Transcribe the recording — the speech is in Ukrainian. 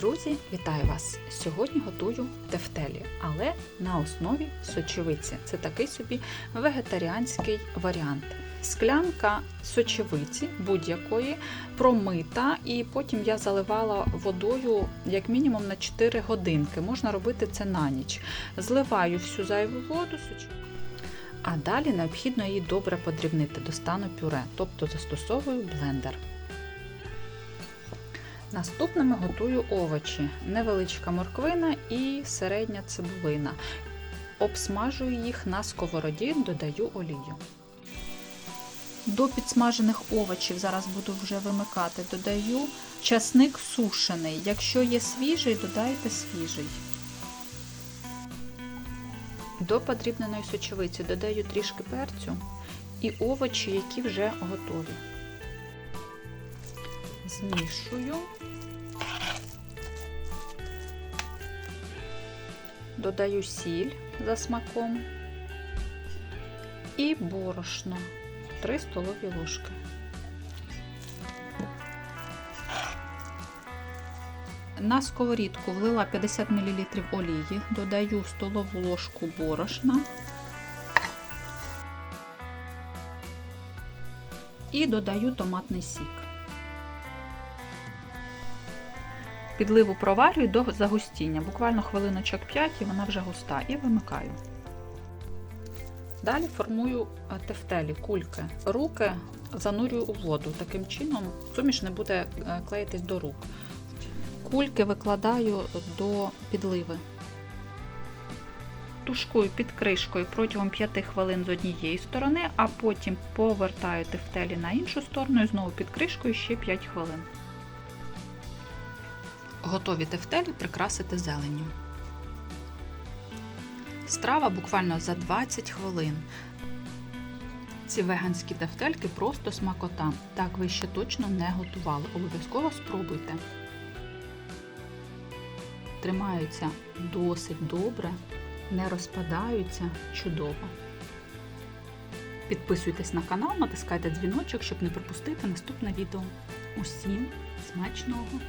Друзі, вітаю вас! Сьогодні готую тефтелі, але на основі сочевиці. Це такий собі вегетаріанський варіант. Склянка сочевиці будь-якої промита, і потім я заливала водою як мінімум на 4 годинки. Можна робити це на ніч. Зливаю всю зайву воду. А далі необхідно її добре подрібнити до стану пюре, тобто застосовую блендер. Наступними готую овочі, невеличка морквина і середня цибулина. Обсмажую їх на сковороді, додаю олію. До підсмажених овочів зараз буду вже вимикати, додаю часник сушений. Якщо є свіжий, додайте свіжий. До подрібненої сочевиці додаю трішки перцю і овочі, які вже готові. Змішую. Додаю сіль за смаком і борошно 3 столові ложки. На сковорідку влила 50 мл олії, додаю столову ложку борошна і додаю томатний сік. Підливу проварюю до загустіння, буквально хвилиночок 5 і вона вже густа, і вимикаю. Далі формую тефтелі, кульки. Руки занурюю у воду. Таким чином суміш не буде клеїтись до рук. Кульки викладаю до підливи. Тушкую під кришкою протягом 5 хвилин з однієї сторони, а потім повертаю тефтелі на іншу сторону і знову під кришкою ще 5 хвилин. Готові тефтелі прикрасити зеленню. Страва буквально за 20 хвилин. Ці веганські тефтельки просто смакота. Так ви ще точно не готували. Обов'язково спробуйте. Тримаються досить добре, не розпадаються чудово. Підписуйтесь на канал, натискайте дзвіночок, щоб не пропустити наступне відео. Усім смачного!